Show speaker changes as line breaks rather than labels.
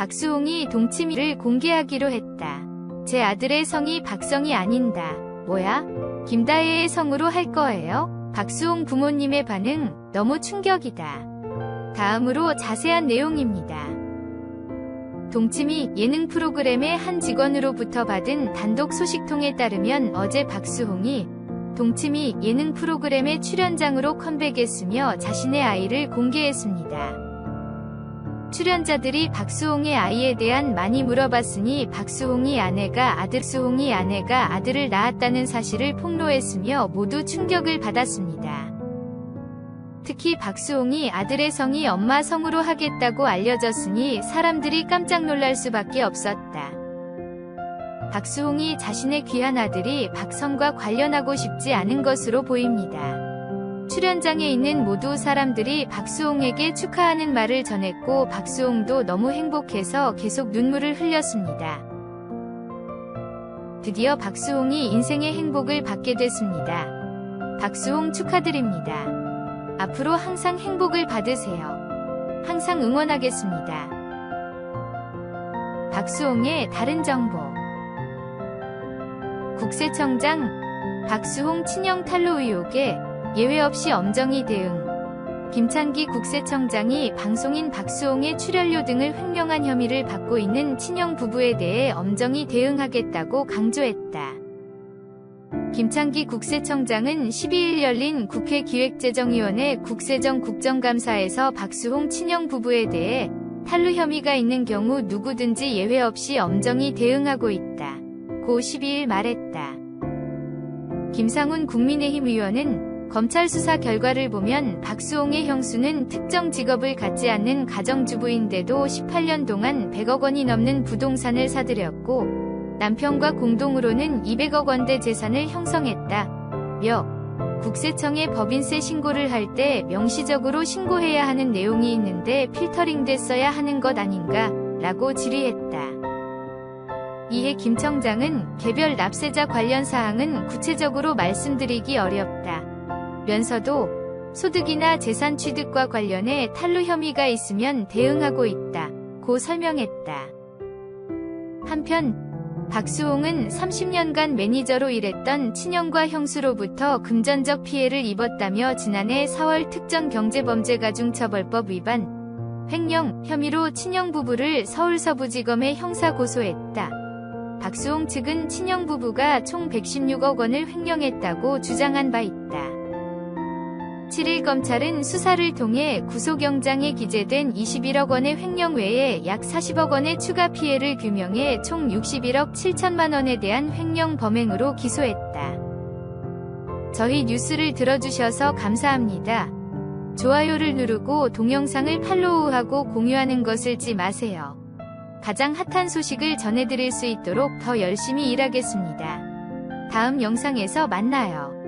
박수홍이 동치미를 공개하기로 했다. 제 아들의 성이 박성이 아닌다. 뭐야? 김다혜의 성으로 할 거예요? 박수홍 부모님의 반응 너무 충격이다. 다음으로 자세한 내용입니다. 동치미 예능 프로그램의 한 직원으로부터 받은 단독 소식통에 따르면 어제 박수홍이 동치미 예능 프로그램의 출연장으로 컴백했으며 자신의 아이를 공개했습니다. 출연자들이 박수홍의 아이에 대한 많이 물어봤으니 박수홍이 아내가 아들 수홍이 아내가 아들을 낳았다는 사실을 폭로했으며 모두 충격을 받았습니다. 특히 박수홍이 아들의 성이 엄마 성으로 하겠다고 알려졌으니 사람들이 깜짝 놀랄 수밖에 없었다. 박수홍이 자신의 귀한 아들이 박성과 관련하고 싶지 않은 것으로 보입니다. 출연장에 있는 모두 사람들이 박수홍에게 축하하는 말을 전했고 박수홍도 너무 행복해서 계속 눈물을 흘렸습니다. 드디어 박수홍이 인생의 행복을 받게 됐습니다. 박수홍 축하드립니다. 앞으로 항상 행복을 받으세요. 항상 응원하겠습니다. 박수홍의 다른 정보 국세청장 박수홍 친형 탈로 의혹에 예외 없이 엄정히 대응 김찬기 국세청장이 방송인 박수홍의 출연료 등을 횡령한 혐의를 받고 있는 친형 부부에 대해 엄정히 대응하겠다고 강조했다. 김창기 국세청장은 12일 열린 국회 기획재정위원회 국세정 국정감사에서 박수홍 친형 부부에 대해 탈루 혐의가 있는 경우 누구든지 예외 없이 엄정히 대응하고 있다. 고 12일 말했다. 김상훈 국민의힘 의원은 검찰 수사 결과를 보면 박수홍의 형수는 특정 직업을 갖지 않는 가정주부인데도 18년 동안 100억 원이 넘는 부동산을 사들였고 남편과 공동으로는 200억 원대 재산을 형성했다. 며 국세청에 법인세 신고를 할 때 명시적으로 신고해야 하는 내용이 있는데 필터링 됐어야 하는 것 아닌가 라고 질의했다. 이에 김 청장은 개별 납세자 관련 사항은 구체적으로 말씀드리기 어렵다. 면서도 소득이나 재산 취득과 관련해 탈루 혐의가 있으면 대응하고 있다. 고 설명했다. 한편 박수홍은 30년간 매니저로 일했던 친형과 형수로부터 금전적 피해를 입었다며 지난해 4월 특정경제범죄가중처벌법 위반, 횡령 혐의로 친형 부부를 서울서부지검에 형사 고소했다. 박수홍 측은 친형 부부가 총 116억 원을 횡령했다고 주장한 바 있다. 7일 검찰은 수사를 통해 구속영장에 기재된 21억 원의 횡령 외에 약 40억 원의 추가 피해를 규명해 총 61억 7천만 원에 대한 횡령 범행으로 기소했다. 저희 뉴스를 들어주셔서 감사합니다. 좋아요를 누르고 동영상을 팔로우하고 공유하는 것을 잊지 마세요. 가장 핫한 소식을 전해드릴 수 있도록 더 열심히 일하겠습니다. 다음 영상에서 만나요.